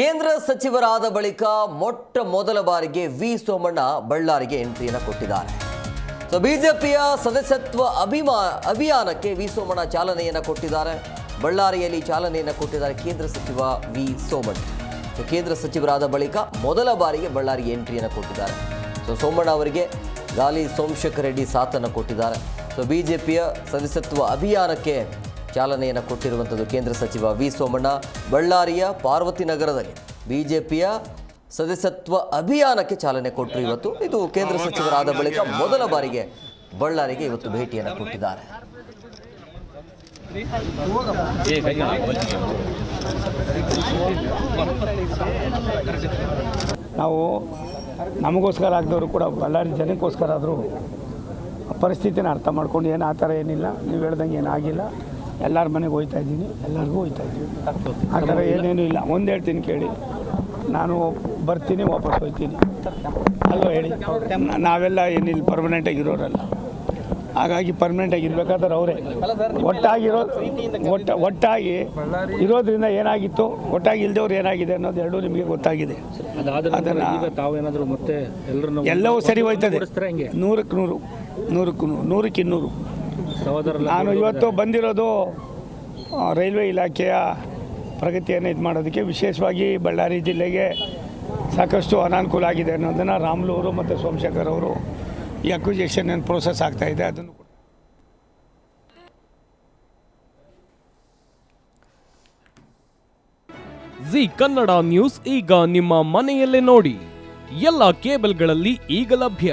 ಕೇಂದ್ರ ಸಚಿವರಾದ ಬಳಿಕ ಮೊಟ್ಟ ಮೊದಲ ಬಾರಿಗೆ ವಿ ಸೋಮಣ್ಣ ಬಳ್ಳಾರಿಗೆ ಎಂಟ್ರಿಯನ್ನು ಕೊಟ್ಟಿದ್ದಾರೆ. ಸೊ ಬಿಜೆಪಿಯ ಸದಸ್ಯತ್ವ ಅಭಿಮಾ, ಅಭಿಯಾನಕ್ಕೆ ವಿ ಸೋಮಣ್ಣ ಚಾಲನೆಯನ್ನು ಕೊಟ್ಟಿದ್ದಾರೆ. ಬಳ್ಳಾರಿಯಲ್ಲಿ ಚಾಲನೆಯನ್ನು ಕೊಟ್ಟಿದ್ದಾರೆ ಕೇಂದ್ರ ಸಚಿವ ವಿ ಸೋಮಣ್ಣ. ಸೊ ಕೇಂದ್ರ ಸಚಿವರಾದ ಬಳಿಕ ಮೊದಲ ಬಾರಿಗೆ ಬಳ್ಳಾರಿಗೆ ಎಂಟ್ರಿಯನ್ನು ಕೊಟ್ಟಿದ್ದಾರೆ. ಸೊ ಸೋಮಣ್ಣ ಅವರಿಗೆ ಗಾಲಿ ಸೋಮಶೇಖರ್ ರೆಡ್ಡಿ ಸಾಥನ್ನು ಕೊಟ್ಟಿದ್ದಾರೆ. ಸೊ ಬಿಜೆಪಿಯ ಸದಸ್ಯತ್ವ ಅಭಿಯಾನಕ್ಕೆ ಚಾಲನೆಯನ್ನು ಕೊಟ್ಟಿರುವಂಥದ್ದು ಕೇಂದ್ರ ಸಚಿವ ವಿ ಸೋಮಣ್ಣ. ಬಳ್ಳಾರಿಯ ಪಾರ್ವತಿ ನಗರದಲ್ಲಿ ಬಿಜೆಪಿಯ ಸದಸ್ಯತ್ವ ಅಭಿಯಾನಕ್ಕೆ ಚಾಲನೆ ಕೊಟ್ಟರು ಇವತ್ತು. ಇದು ಕೇಂದ್ರ ಸಚಿವರಾದ ಬಳಿಕ ಮೊದಲ ಬಾರಿಗೆ ಬಳ್ಳಾರಿಗೆ ಇವತ್ತು ಭೇಟಿಯನ್ನು ಕೊಟ್ಟಿದ್ದಾರೆ. ನಾವು ನಮಗೋಸ್ಕರ ಆಗದವರು ಕೂಡ ಬಳ್ಳಾರಿ ಜನಕ್ಕೋಸ್ಕರ ಆದರೂ ಪರಿಸ್ಥಿತಿನ ಅರ್ಥ ಮಾಡ್ಕೊಂಡು ಏನು ಆ ಥರ ಏನಿಲ್ಲ, ನೀವು ಹೇಳ್ದಂಗೆ ಏನಾಗಿಲ್ಲ ಎಲ್ಲರ ಮನೆಗೆ ಹೋಯ್ತಾ ಇದ್ದೀನಿ. ಎಲ್ಲರಿಗೂ ಹೋಯ್ತಾ ಇದ್ದೀನಿ. ಆ ಥರ ಏನೇನು ಇಲ್ಲ. ಒಂದು ಹೇಳ್ತೀನಿ ಕೇಳಿ. ನಾನು ಬರ್ತೀನಿ ವಾಪಸ್ ಹೋಗ್ತೀನಿ. ಅಲ್ವಾ ಹೇಳಿ? ನಾವೆಲ್ಲ ಏನಿಲ್ಲ ಪರ್ಮನೆಂಟಾಗಿ ಇರೋರಲ್ಲ. ಹಾಗಾಗಿ ಪರ್ಮನೆಂಟಾಗಿ ಇರಬೇಕಾದ್ರೆ ಅವರೇ. ಒಟ್ಟಾಗಿರೋ ಒಟ್ಟ ಒಟ್ಟಾಗಿ ಇರೋದ್ರಿಂದ ಏನಾಗಿತ್ತು ಒಟ್ಟಾಗಿ ಇಲ್ದವ್ರು ಏನಾಗಿದೆ ಅನ್ನೋದು ಎರಡೂ ನಿಮಗೆ ಗೊತ್ತಾಗಿದೆ. ಅದನ್ನ- ಮತ್ತೆ ಎಲ್ಲರೂ ಎಲ್ಲವೂ ಸರಿ ಹೋಯ್ತದೆ. ನೂರಕ್ಕೆ ನೂರು ನೂರಕ್ಕೆ ನೂರು ನೂರಕ್ಕೆ ಇನ್ನೂರು. ನಾನು ಇವತ್ತು ಬಂದಿರೋದು ರೈಲ್ವೆ ಇಲಾಖೆಯ ಪ್ರಗತಿಯನ್ನು ಇದು ಮಾಡೋದಕ್ಕೆ ವಿಶೇಷವಾಗಿ ಬಳ್ಳಾರಿ ಜಿಲ್ಲೆಗೆ ಸಾಕಷ್ಟು ಅನಾನುಕೂಲ ಆಗಿದೆ ಅನ್ನೋದನ್ನು ರಾಮ್ಲು ಅವರು ಮತ್ತು ಸೋಮಶೇಖರ್ ಅವರು ಈ ಅಕ್ವಿಜೇಷನ್ ಏನು ಪ್ರೋಸೆಸ್ ಆಗ್ತಾ ಇದೆ. ಅದನ್ನು ಕೂಡ ಜಿ ಕನ್ನಡ ನ್ಯೂಸ್ ಈಗ ನಿಮ್ಮ ಮನೆಯಲ್ಲೇ ನೋಡಿ. ಎಲ್ಲ ಕೇಬಲ್ಗಳಲ್ಲಿ ಈಗ ಲಭ್ಯ.